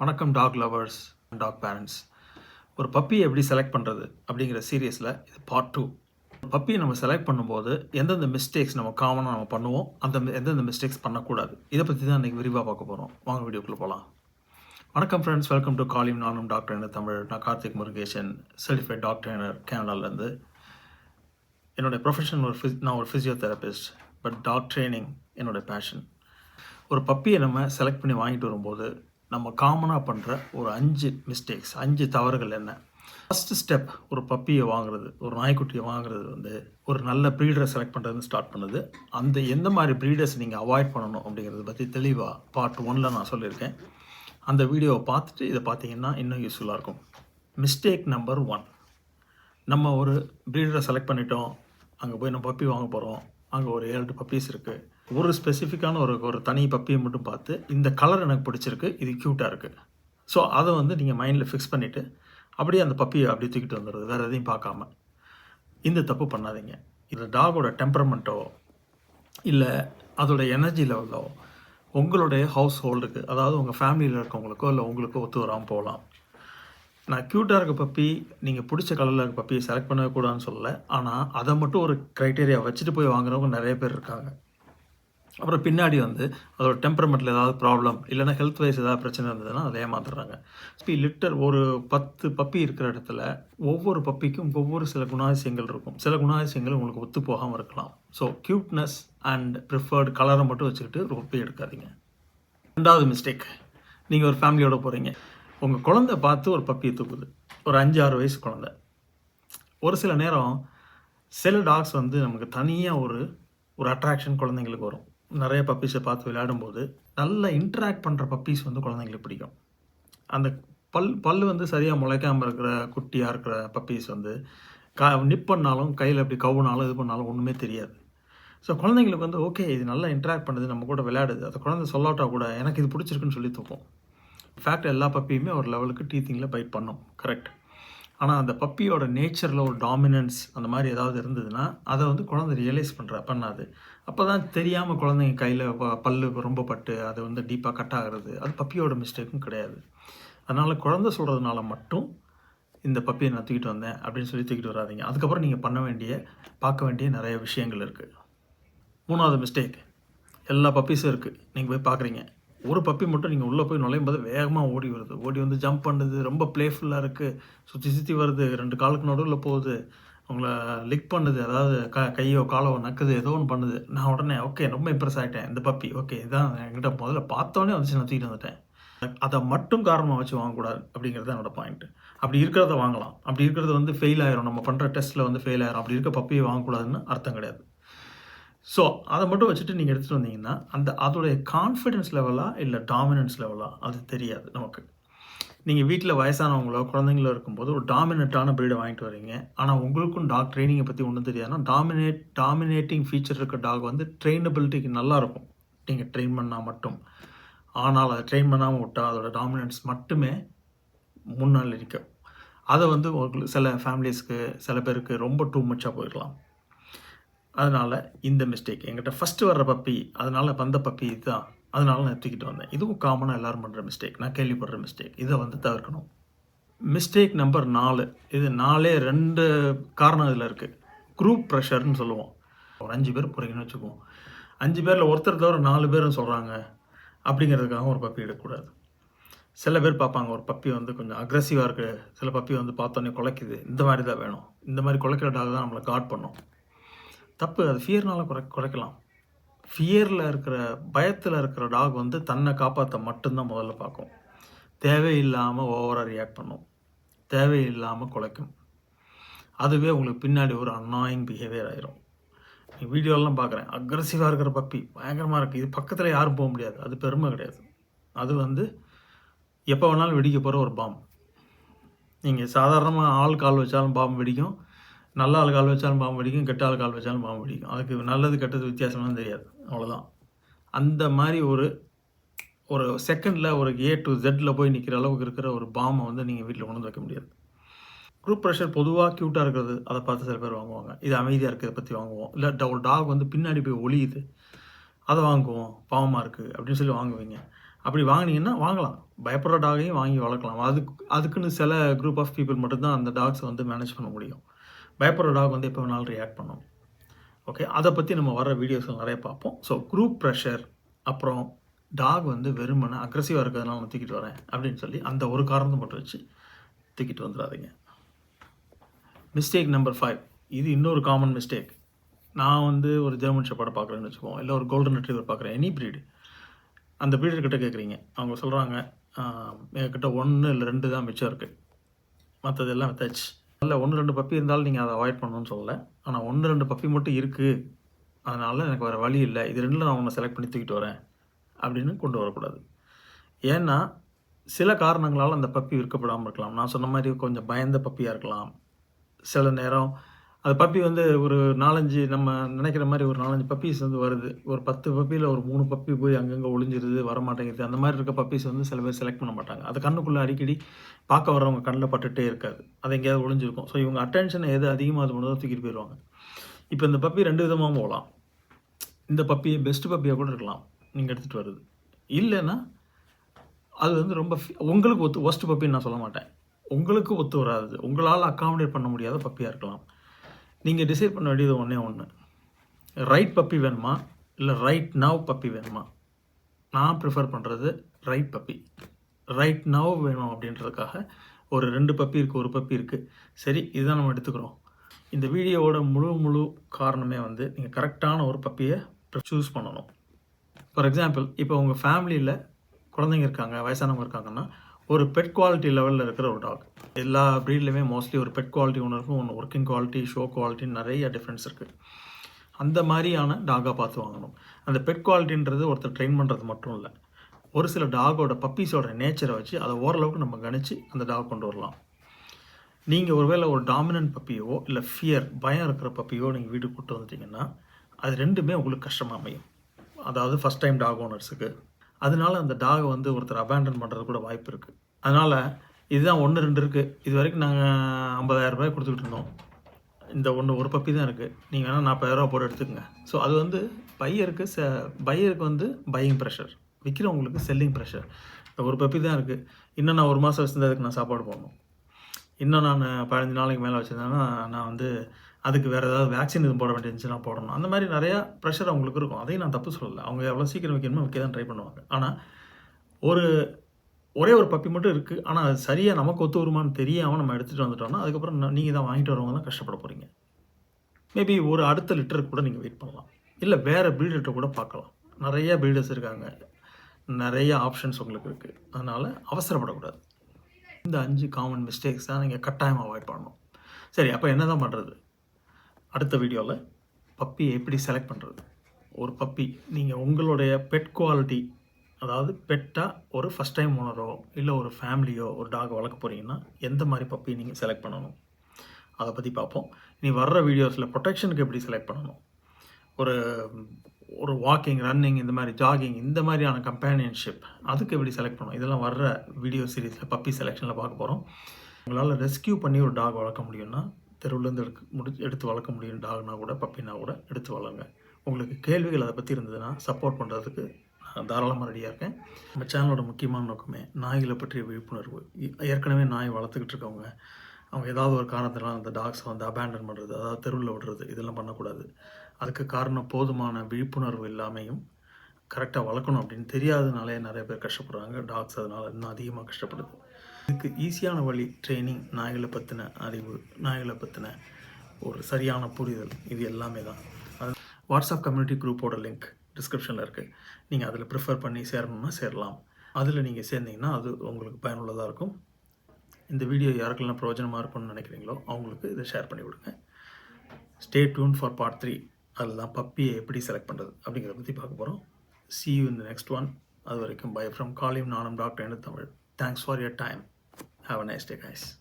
வணக்கம் talk lovers talk parents ஒரு பப்பியை எப்படி செலக்ட் பண்ணுறது அப்படிங்கிற சீரியஸில் இது பார்ட் டூ பப்பியை நம்ம செலக்ட் பண்ணும்போது எந்தெந்த மிஸ்டேக்ஸ் நம்ம காமனாக நம்ம பண்ணுவோம் அந்த எந்தெந்த மிஸ்டேக்ஸ் பண்ணக்கூடாது. இதை பற்றி தான் இன்றைக்கி விரிவாக பார்க்க போகிறோம் வாங்க வீடியோக்குள்ளே போகலாம் வணக்கம் ஃப்ரெண்ட்ஸ் வெல்கம் டு காலிம் நானும் டாக்டர் என்ன தமிழ் நான் Karthik Murugesan certified doctor trainer கேனடாலேருந்து என்னுடைய ப்ரொஃபஷன் ஒரு ஃபிஸ் நான் ஒரு ஃபிசியோதெரபிஸ்ட் பட் டாக் ட்ரைனிங் என்னோடய பேஷன் ஒரு பப்பியை நம்ம செலக்ட் பண்ணி வாங்கிட்டு வரும்போது நம்ம காமனாக பண்ணுற ஒரு அஞ்சு மிஸ்டேக்ஸ் அஞ்சு தவறுகள் என்ன? ஃபஸ்ட்டு ஸ்டெப் ஒரு பப்பியை வாங்குறது ஒரு நாய்க்குட்டியை வாங்குறது வந்து ஒரு நல்ல ப்ரீடரை செலக்ட் பண்ணுறதுன்னு ஸ்டார்ட் பண்ணுது. அந்த எந்த மாதிரி ப்ரீடர்ஸ் நீங்கள் அவாய்ட் பண்ணணும் அப்படிங்கிறத பற்றி தெளிவாக பார்ட் ஒனில் நான் சொல்லியிருக்கேன். அந்த வீடியோவை பார்த்துட்டு இதை பார்த்தீங்கன்னா இன்னும் யூஸ்ஃபுல்லாக இருக்கும். மிஸ்டேக் நம்பர் ஒன் நம்ம ஒரு ப்ரீடரை செலக்ட் பண்ணிட்டோம். அங்கே போய் நம்ம பப்பி வாங்க போகிறோம் அங்கே ஒரு ஏழு பப்பீஸ் இருக்குது ஒரு ஸ்பெசிஃபிக்கான ஒரு ஒரு தனி பப்பியை மட்டும் பார்த்து இந்த கலர் எனக்கு பிடிச்சிருக்கு இது க்யூட்டாக இருக்குது ஸோ அதை வந்து நீங்கள் மைண்டில் ஃபிக்ஸ் பண்ணிவிட்டு அப்படியே அந்த பப்பியை அப்படியே தூக்கிட்டு வந்துடுறது. வேறு எதையும் பார்க்காம. இந்த தப்பு பண்ணாதீங்க. இந்த டாகோட டெம்பரமெண்ட்டோ இல்லை அதோட எனர்ஜி லெவலோ உங்களுடைய ஹவுஸ் ஹோல்டுக்கு அதாவது உங்கள் ஃபேமிலியில் இருக்கவங்களுக்கோ இல்லை உங்களுக்கோ ஒத்து வராமல் போகலாம். நான் க்யூட்டாக இருக்க பப்பி நீங்கள் பிடிச்ச கலரில் இருக்க பப்பியை செலக்ட் பண்ணவே கூடாதுன்னு சொல்லலை. ஆனால் அதை மட்டும் ஒரு க்ரைட்டேரியா வச்சுட்டு போய் வாங்குறவங்க நிறைய பேர் இருக்காங்க. அப்புறம் பின்னாடி வந்து அதோட டெம்பரமெண்ட்டில் ஏதாவது ப்ராப்ளம் இல்லைனா ஹெல்த் வைஸ் ஏதாவது பிரச்சனை இருந்ததுன்னா அதை ஏமாத்துறாங்க. இப்போ லிட்டர் ஒரு பத்து பப்பி இருக்கிற இடத்துல ஒவ்வொரு பப்பிக்கும் ஒவ்வொரு சில குணாதிசயங்கள் இருக்கும். சில குணாதிசயங்கள் உங்களுக்கு ஒத்து போகாமல் இருக்கலாம். ஸோ க்யூட்னஸ் அண்ட் ப்ரிஃபர்டு கலரை மட்டும் வச்சுக்கிட்டு ஒரு பப்பி எடுக்காதீங்க. ரெண்டாவது மிஸ்டேக் நீங்கள் ஒரு ஃபேமிலியோடு போகிறீங்க உங்கள் குழந்தை பார்த்து ஒரு பப்பியை தூக்குது. ஒரு அஞ்சு ஆறு வயசு குழந்தை. ஒரு சில நேரம் சில டாக்ஸ் வந்து நமக்கு தனியாக ஒரு ஒரு அட்ராக்ஷன் குழந்தைங்களுக்கு வரும். நிறைய பப்பீஸை பார்த்து விளையாடும்போது நல்லா இன்ட்ராக்ட் பண்ணுற பப்பீஸ் வந்து குழந்தைங்களுக்கு பிடிக்கும். அந்த பல் பல் வந்து சரியாக முளைக்காமல் இருக்கிற குட்டியாக இருக்கிற பப்பீஸ் வந்து கா நிப் பண்ணாலும் கையில் அப்படி கவுனாலும் இது பண்ணாலும் ஒன்றுமே தெரியாது. ஸோ குழந்தைங்களுக்கு வந்து ஓகே இது நல்லா இன்ட்ராக்ட் பண்ணுது நம்ம கூட விளையாடுது. அந்த குழந்தை சொல்லாட்டா கூட எனக்கு இது பிடிச்சிருக்குன்னு சொல்லி தூக்கும். ஃபேக்ட் எல்லா பப்பியுமே ஒரு லெவலுக்கு டீத்திங்கில் பைட் பண்ணும். கரெக்ட் ஆனால் அந்த பப்பியோட நேச்சரில் ஒரு டாமினன்ஸ் அந்த மாதிரி ஏதாவது இருந்ததுன்னா அதை வந்து குழந்தை ரியலைஸ் பண்ணுற பண்ணாது. அப்போ தான் தெரியாமல் குழந்தைங்க கையில் பல்லு ரொம்ப பட்டு அது வந்து டீப்பாக கட் ஆகிறது அது பப்பியோட மிஸ்டேக்கும் கிடையாது. அதனால் குழந்தை சொல்கிறதுனால மட்டும் இந்த பப்பியை நான் தூக்கிட்டு வந்தேன் அப்படின்னு சொல்லி தூக்கிட்டு வராதிங்க. அதுக்கப்புறம் நீங்கள் பண்ண வேண்டிய பார்க்க வேண்டிய நிறைய விஷயங்கள் இருக்குது மூணாவது மிஸ்டேக் எல்லா பப்பீஸும் இருக்குது நீங்கள் போய் பார்க்குறீங்க. ஒரு பப்பி மட்டும் நீங்கள் உள்ளே போய் நுழையும் போது வேகமாக ஓடி வருது. ஓடி வந்து ஜம்ப் பண்ணுது ரொம்ப ப்ளேஃபுல்லாக இருக்குது சுற்றி சுற்றி வருது ரெண்டு காலுக்கு நடுவில் போகுது. அவங்கள லிக் பண்ணுது அதாவது க கையோ காலோ நக்குது ஏதோ ஒன்று பண்ணுது. நான் உடனே ஓகே ரொம்ப இம்ப்ரெஸ் ஆகிட்டேன் இந்த பப்பி ஓகே இதான் என்கிட்ட முதல்ல பார்த்தோன்னே வந்துச்சு நான் தூக்கிட்டு வந்துட்டேன். அதை மட்டும் காரணமாக வச்சு வாங்கக்கூடாது அப்படிங்கிறது என்னோடய பாயிண்ட் அப்படி இருக்கிறத வாங்கலாம். அப்படி இருக்கிறது வந்து ஃபெயில் ஆயிரும். நம்ம பண்ணுற டெஸ்ட்டில் வந்து ஃபெயில் ஆயிரும். அப்படி இருக்க பப்பியை வாங்கக்கூடாதுன்னு அர்த்தம் கிடையாது. ஸோ அதை மட்டும் வச்சுட்டு நீங்கள் எடுத்துகிட்டு வந்தீங்கன்னா அந்த அதோடைய கான்ஃபிடென்ஸ் லெவலாக இல்லை டாமினன்ஸ் லெவலாக அது தெரியாது நமக்கு. நீங்கள் வீட்டில் வயசானவங்களோ குழந்தைங்களோ இருக்கும்போது ஒரு டாமினேட்டான ப்ரீடை வாங்கிட்டு வரீங்க. ஆனால் உங்களுக்கும் டாக் ட்ரைனிங்கை பற்றி ஒன்றும் தெரியாதுன்னா டாமினேட் டாமினேட்டிங் ஃபீச்சர் இருக்க டாக் வந்து ட்ரெயினபிலிட்டிக்கு நல்லாயிருக்கும் நீங்கள் ட்ரெயின் பண்ணால் மட்டும். ஆனால் அதை ட்ரெயின் பண்ணாமல் விட்டால் அதோட டாமினன்ஸ் மட்டுமே முன்னால் நிற்கும். அதை வந்து உங்களுக்கு சில ஃபேமிலிஸ்க்கு சில பேருக்கு ரொம்ப டூ மச்சாக போயிடலாம். அதனால் இந்த மிஸ்டேக் என்கிட்ட ஃபஸ்ட்டு வர்ற பப்பி அதனால் வந்த பப்பி இதுதான். அதனால் நான் தூக்கிட்டு வந்தேன். இதுவும் காமனாக எல்லோரும் பண்ணுற மிஸ்டேக் நான் கேள்விப்படுற மிஸ்டேக் இதை வந்து தவிர்க்கணும். மிஸ்டேக் நம்பர் நாலு. இது நாலே ரெண்டு காரணம் இதில் இருக்குது குரூப் ப்ரெஷர்னு சொல்லுவோம். ஒரு அஞ்சு பேர் போகிறீங்கன்னு வச்சுக்குவோம். அஞ்சு பேரில் ஒருத்தர் தவிர நாலு பேரும் சொல்கிறாங்க அப்படிங்கிறதுக்காக ஒரு பப்பி எடுக்கக்கூடாது. சில பேர் பார்ப்பாங்க ஒரு பப்பி வந்து கொஞ்சம் அக்ரெசிவாக இருக்குது சில பப்பி வந்து பார்த்தோன்னே குலைக்குது. இந்த மாதிரி தான் வேணும். இந்த மாதிரி குலைக்கிற டாக் தான் நம்மளை காட் பண்ணும். தப்பு. அது ஃபியர்னால குறை குறைக்கலாம். ஃபியரில் இருக்கிற பயத்தில் இருக்கிற டாக் வந்து தன்னை காப்பாற்ற மட்டும்தான் முதல்ல பார்க்கும். தேவையில்லாமல் ஓவராக ரியாக்ட் பண்ணும். தேவையில்லாமல் குலைக்கும். அதுவே உங்களுக்கு பின்னாடி ஒரு அன்னாயிங் பிஹேவியர் ஆயிரும். வீடியோலாம் பார்க்குறேன். அக்ரஸிவாக இருக்கிற பப்பி பயங்கரமாக இருக்குது இது பக்கத்தில் யாரும் போக முடியாது. அது பெருமை கிடையாது. அது வந்து எப்போ வேணாலும் வெடிக்க போகிற ஒரு பாம் நீங்கள் சாதாரணமாக ஆள் கால் வச்சாலும் பாம்பு வெடிக்கும். நல்ல ஆள் கால் வச்சாலும் பாம்பு பிடிக்கும் கெட்ட ஆள் கால் வச்சாலும் பாம்பு பிடிக்கும். அதுக்கு நல்லது கெட்டது வித்தியாசமாக தெரியாது. அவ்வளோதான் அந்த மாதிரி ஒரு ஒரு செகண்டில் ஒரு ஏ டு ஜெட்டில் போய் நிற்கிற அளவுக்கு இருக்கிற ஒரு பாம்பை வந்து நீங்கள் வீட்டில் கொண்டு வந்து வைக்க முடியாது. குரூப் ப்ரெஷர் பொதுவாக க்யூட்டாக இருக்கிறது அதை பார்த்து சில பேர் வாங்குவாங்க. இது அமைதியாக இருக்கிறத பற்றி வாங்குவோம். இல்லை ஒரு டாக் வந்து பின்னாடி போய் ஒளியுது அதை வாங்குவோம் பாவமாக இருக்குது அப்படின்னு சொல்லி வாங்குவீங்க. அப்படி வாங்கினீங்கன்னா வாங்கலாம். பயப்படுற டாகையும் வாங்கி வளர்க்கலாம். அதுக்கு அதுக்குன்னு சில குரூப் ஆஃப் பீப்புள் மட்டும்தான் அந்த டாக்ஸை வந்து மேனேஜ் பண்ண முடியும். பயப்படுற டாக் வந்து எப்போ வேணாலும் ரியாக்ட் பண்ணும். ஓகே அதை பற்றி நம்ம வர வீடியோஸ் நிறைய பார்ப்போம். ஸோ குரூப் ப்ரெஷர் அப்புறம் டாக் வந்து வெறுமனை அக்ரஸிவாக இருக்கிறதுனால நான் தூக்கிட்டு வரேன் அப்படின்னு சொல்லி அந்த ஒரு காரணத்தை மட்டும் வச்சு தூக்கிட்டு வந்துடாதீங்க. மிஸ்டேக் நம்பர் ஃபைவ் இது இன்னொரு காமன் மிஸ்டேக் நான் வந்து ஒரு ஜெர்மன் ஷெப்பாடை பார்க்குறேன்னு வச்சுக்கோம் இல்லை ஒரு கோல்டன் ரெட்ரீவர் பார்க்குறேன். எனி ப்ரீடு அந்த ப்ரீடர்கிட்ட கேட்குறீங்க அவங்க சொல்கிறாங்க எங்ககிட்ட ஒன்று இல்லை ரெண்டு தான் மிச்சம் இருக்குது மற்றதெல்லாம் தச்சு இல்லை ஒன்று ரெண்டு பப்பி இருந்தாலும் நீங்கள் அதை அவாய்ட் பண்ணணும்னு சொல்லலை. ஆனால் ஒன்று ரெண்டு பப்பி மட்டும் இருக்குது அதனால் எனக்கு வேறு வழி இல்லை. இது ரெண்டில் நான் ஒன்று செலக்ட் பண்ணி தூக்கிட்டு வரேன். அப்படின்னு கொண்டு வரக்கூடாது. ஏன்னா சில காரணங்களால் அந்த பப்பி விற்கப்படாமல் இருக்கலாம். நான் சொன்ன மாதிரி கொஞ்சம் பயந்த பப்பியாக இருக்கலாம். சில நேரம் அது பப்பி வந்து ஒரு நாலஞ்சு நம்ம நினைக்கிற மாதிரி ஒரு நாலஞ்சு பப்பீஸ் வந்து வருது. ஒரு பத்து பப்பியில் ஒரு மூணு பப்பி போய் அங்கங்கே ஒளிஞ்சிருது வரமாட்டேங்குது. அந்த மாதிரி இருக்க பப்பீஸ் வந்து சில பேர் செலக்ட் பண்ண மாட்டாங்க. அது கண்ணுக்குள்ளே அடிக்கடி பார்க்க வர்றவங்க கண்ணில் பட்டுட்டே இருக்காது. அது எங்கேயாவது ஒளிஞ்சிருக்கும். ஸோ இவங்க அட்டென்ஷனை எது அதிகமாக அது மட்டும் தான் தூக்கிட்டு போயிடுவாங்க இப்போ இந்த பப்பி ரெண்டு விதமாக போகலாம். இந்த பப்பியை பெஸ்ட் பப்பியாக கூட இருக்கலாம். நீங்கள் எடுத்துகிட்டு வருது இல்லைன்னா அது வந்து ரொம்ப உங்களுக்கு ஒத்து ஒஸ்ட் பப்பின்னு நான் சொல்ல மாட்டேன். உங்களுக்கு ஒத்து வராது. உங்களால் அக்காமடேட் பண்ண முடியாத பப்பியாக இருக்கலாம். நீங்கள் டிசைட் பண்ண வேண்டியது ஒன்றே ஒன்று ரைட் பப்பி வேணுமா? இல்லை ரைட் நவ் பப்பி வேணுமா? நான் ப்ரிஃபர் பண்ணுறது ரைட் பப்பி ரைட் நவ் வேணும் அப்படின்றதுக்காக ஒரு ரெண்டு பப்பி இருக்குது ஒரு பப்பி இருக்குது சரி இதுதான் நம்ம எடுத்துக்கிறோம். இந்த வீடியோவோட முழு முழு காரணமே வந்து நீங்கள் கரெக்டான ஒரு பப்பியை சூஸ் பண்ணணும். ஃபார் எக்ஸாம்பிள் இப்போ உங்கள் ஃபேமிலியில் குழந்தைங்க இருக்காங்க வயசானவங்க இருக்காங்கன்னா ஒரு பெட் குவாலிட்டி லெவலில் இருக்கிற ஒரு டாக் எல்லா ப்ரீட்லையுமே மோஸ்ட்லி ஒரு பெட் குவாலிட்டி ஒன்று இருக்கும் ஒன்று ஒர்க்கிங் குவாலிட்டி ஷோ குவாலிட்டி நிறைய டிஃப்ரென்ஸ் இருக்குது அந்த மாதிரியான டாகாக பார்த்து வாங்கணும். அந்த பெட் குவாலிட்டின்றது ஒருத்தர் ட்ரெயின் பண்ணுறது மட்டும் இல்லை. ஒரு சில டாகோட பப்பீஸோட நேச்சரை வச்சு அதை ஓரளவுக்கு நம்ம கணிச்சு அந்த டாக் கொண்டு வரலாம். நீங்கள் ஒருவேளை ஒரு டாமினன்ட் பப்பியோ இல்லை ஃபியர் பயம் இருக்கிற பப்பியோ நீங்கள் வீட்டுக்கு கூட்டு வந்துட்டீங்கன்னா அது ரெண்டுமே உங்களுக்கு கஷ்டமாக அமையும். அதாவது ஃபஸ்ட் டைம் டாக் ஓனர்ஸுக்கு அதனால அந்த டாகை வந்து ஒருத்தர் அபேண்டன் பண்ணுறது கூட வாய்ப்பு இருக்குது அதனால் இதுதான் ஒன்று ரெண்டு இருக்குது இது வரைக்கும் நாங்கள் ஐம்பதாயிரம் ரூபாய் கொடுத்துக்கிட்டு இருந்தோம். இந்த ஒன்று ஒரு பப்பி தான் இருக்குது நீங்கள் வேணால் நாற்பதாயிரரூவா போட்டு எடுத்துக்கங்க. ஸோ அது வந்து பையருக்கு ச பையருக்கு வந்து பையிங் ப்ரெஷர் விற்கிறவங்களுக்கு செல்லிங் ப்ரெஷர் ஒரு பப்பி தான் இருக்குது இன்னும் நான் ஒரு மாதம் வச்சுருந்ததுக்கு நான் சாப்பாடு போடணும். இன்னும் நான் பதினஞ்சு நாளைக்கு மேலே வச்சுருந்தேன்னா நான் வந்து அதுக்கு வேறு ஏதாவது வேக்சின் எதுவும் போட வேண்டியிருந்துச்சுன்னா போடணும். அந்த மாதிரி நிறையா ப்ரெஷர் அவங்களுக்கு இருக்கும். அதையும் நான் தப்பு சொல்லலை. அவங்க எவ்வளோ சீக்கிரம் வைக்கணுமோ வைக்க தான் ட்ரை பண்ணுவாங்க. ஆனால் ஒரு ஒரே ஒரு பப்பி மட்டும் இருக்குது ஆனால் அது சரியாக நமக்கு ஒத்து வருமான்னு தெரியாமல் நம்ம எடுத்துகிட்டு வந்துட்டோம்னா அதுக்கப்புறம் நீங்கள் தான் வாங்கிட்டு வரவங்க தான் கஷ்டப்பட போகிறீங்க மேபி ஒரு அடுத்த லிட்டருக்கு கூட நீங்கள் வெயிட் பண்ணலாம். இல்லை வேறு ப்ரீடர்கிட்ட கூட பார்க்கலாம். நிறையா ப்ரீடர்ஸ் இருக்காங்க. நிறைய ஆப்ஷன்ஸ் உங்களுக்கு இருக்குது அதனால் அவசரப்படக்கூடாது. இந்த அஞ்சு காமன் மிஸ்டேக்ஸ் தான் நீங்கள் கட்டாயமாக அவாய்ட் பண்ணணும். சரி அப்போ என்ன தான் பண்ணுறது அடுத்த வீடியோவில் பப்பியை எப்படி செலக்ட் பண்ணுறது ஒரு பப்பி நீங்கள் உங்களுடைய பெட் குவாலிட்டி அதாவது பெட்டாக ஒரு ஃபஸ்ட் டைம் ஓனரோ இல்லை ஒரு ஃபேமிலியோ ஒரு டாக் வளர்க்க போகிறீங்கன்னா எந்த மாதிரி பப்பி நீங்கள் செலக்ட் பண்ணணும்? அதை பற்றி பார்ப்போம். இனி வர்ற வீடியோஸில் ப்ரொடெக்ஷனுக்கு எப்படி செலக்ட் பண்ணணும்? ஒரு ஒரு வாக்கிங் ரன்னிங் இந்த மாதிரி ஜாகிங் இந்த மாதிரியான கம்பேனியன்ஷிப் அதுக்கு எப்படி செலக்ட் பண்ணணும்? இதெல்லாம் வர்ற வீடியோ சீரிஸில் பப்பி செலெக்ஷனில் பார்க்க போகிறோம் உங்களால் ரெஸ்கியூ பண்ணி ஒரு டாக் வளர்க்க முடியும்னா தெருவுலேருந்து எடுக்க முடி எடுத்து வளர்க்க முடியும் டாக்னா கூட பப்பினா கூட எடுத்து வளருங்க. உங்களுக்கு கேள்விகள் அதை பற்றி இருந்ததுன்னா சப்போர்ட் பண்ணுறதுக்கு நான் தாராளமாக ரெடியாக இருக்கேன். நம்ம சேனலோட முக்கியமான நோக்கமே நாய்களை பற்றிய விழிப்புணர்வு. ஏற்கனவே நாய் வளர்த்துக்கிட்டு இருக்கவங்க அவங்க ஏதாவது ஒரு காரணத்தினால அந்த டாக்ஸை வந்து அபேண்டன் பண்ணுறது அதாவது தெருவில் விடுறது இதெல்லாம் பண்ணக்கூடாது. அதுக்கு காரணம் போதுமான விழிப்புணர்வு இல்லாமையும் கரெக்டாக வளர்க்கணும் அப்படின்னு தெரியாததுனாலே நிறைய பேர் கஷ்டப்படுறாங்க. டாக்ஸ் அதனால் இன்னும் அதிகமாக கஷ்டப்படுது. இதுக்கு ஈஸியான வழி ட்ரைனிங் நாய்களை பற்றின அறிவு நாய்களை பற்றின ஒரு சரியான புரிதல். இது எல்லாமே தான். அது வாட்ஸ்அப் கம்யூனிட்டி குரூப்போட லிங்க் டிஸ்கிரிப்ஷனில் இருக்குது நீங்கள் அதில் ப்ரிஃபர் பண்ணி சேரணும்னா சேரலாம். அதில் நீங்கள் சேர்ந்தீங்கன்னா அது உங்களுக்கு பயனுள்ளதாக இருக்கும். இந்த வீடியோ யாருக்கெல்லாம் பிரயோஜனமாக இருக்கும்னு நினைக்கிறீங்களோ அவங்களுக்கு இதை ஷேர் பண்ணி விடுங்க. Stay tune for part three அதில் தான் பப்பியை எப்படி செலக்ட் பண்ணுறது அப்படிங்கிறத பற்றி பார்க்க போகிறோம் சி யூ இந்த நெக்ஸ்ட் ஒன் அது வரைக்கும் பை ஃப்ரம் காலிம் நானும் doctor Tamil. Thanks for your time Have a nice day, guys.